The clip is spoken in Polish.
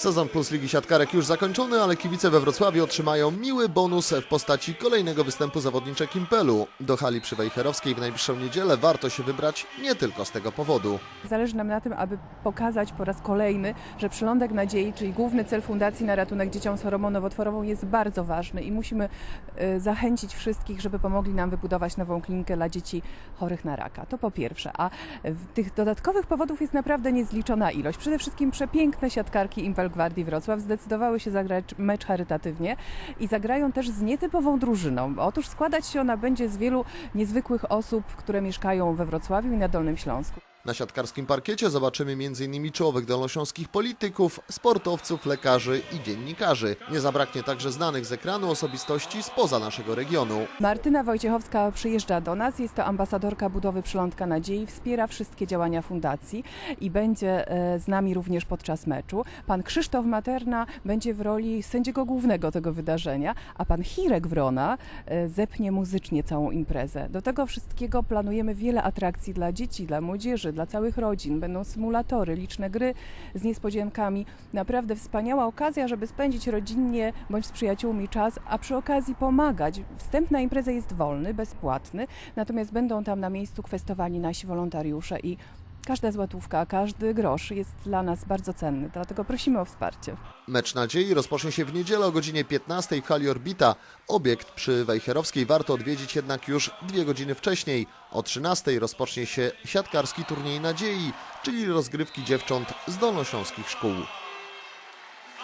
Sezon Plus Ligi Siatkarek już zakończony, ale kibice we Wrocławiu otrzymają miły bonus w postaci kolejnego występu zawodniczek Impelu. Do hali przy Wejherowskiej w najbliższą niedzielę warto się wybrać nie tylko z tego powodu. Zależy nam na tym, aby pokazać po raz kolejny, że przylądek nadziei, czyli główny cel Fundacji na ratunek dzieciom z chorobą nowotworową jest bardzo ważny i musimy e, zachęcić wszystkich, żeby pomogli nam wybudować nową klinikę dla dzieci chorych na raka. To po pierwsze. A w tych dodatkowych powodów jest naprawdę niezliczona ilość. Przede wszystkim przepiękne siatkarki Impel Gwardii Wrocław zdecydowały się zagrać mecz charytatywnie i zagrają też z nietypową drużyną. Otóż składać się ona będzie z wielu niezwykłych osób, które mieszkają we Wrocławiu i na Dolnym Śląsku. Na siatkarskim parkiecie zobaczymy m.in. czołowych dolnośląskich polityków, sportowców, lekarzy i dziennikarzy. Nie zabraknie także znanych z ekranu osobistości spoza naszego regionu. Martyna Wojciechowska przyjeżdża do nas, jest to ambasadorka budowy Przylądka Nadziei, wspiera wszystkie działania fundacji i będzie e, z nami również podczas meczu. Pan Krzysztof Materna będzie w roli sędziego głównego tego wydarzenia, a pan Hirek Wrona e, zepnie muzycznie całą imprezę. Do tego wszystkiego planujemy wiele atrakcji dla dzieci, dla młodzieży, dla całych rodzin. Będą symulatory, liczne gry z niespodziankami. Naprawdę wspaniała okazja, żeby spędzić rodzinnie bądź z przyjaciółmi czas, a przy okazji pomagać. Wstęp na imprezę jest wolny, bezpłatny, natomiast będą tam na miejscu kwestowani nasi wolontariusze i każda złotówka, każdy grosz jest dla nas bardzo cenny, dlatego prosimy o wsparcie. Mecz nadziei rozpocznie się w niedzielę o godzinie 15 w hali Orbita. Obiekt przy Wejherowskiej warto odwiedzić jednak już dwie godziny wcześniej. O 13 rozpocznie się siatkarski turniej nadziei, czyli rozgrywki dziewcząt z dolnośląskich szkół.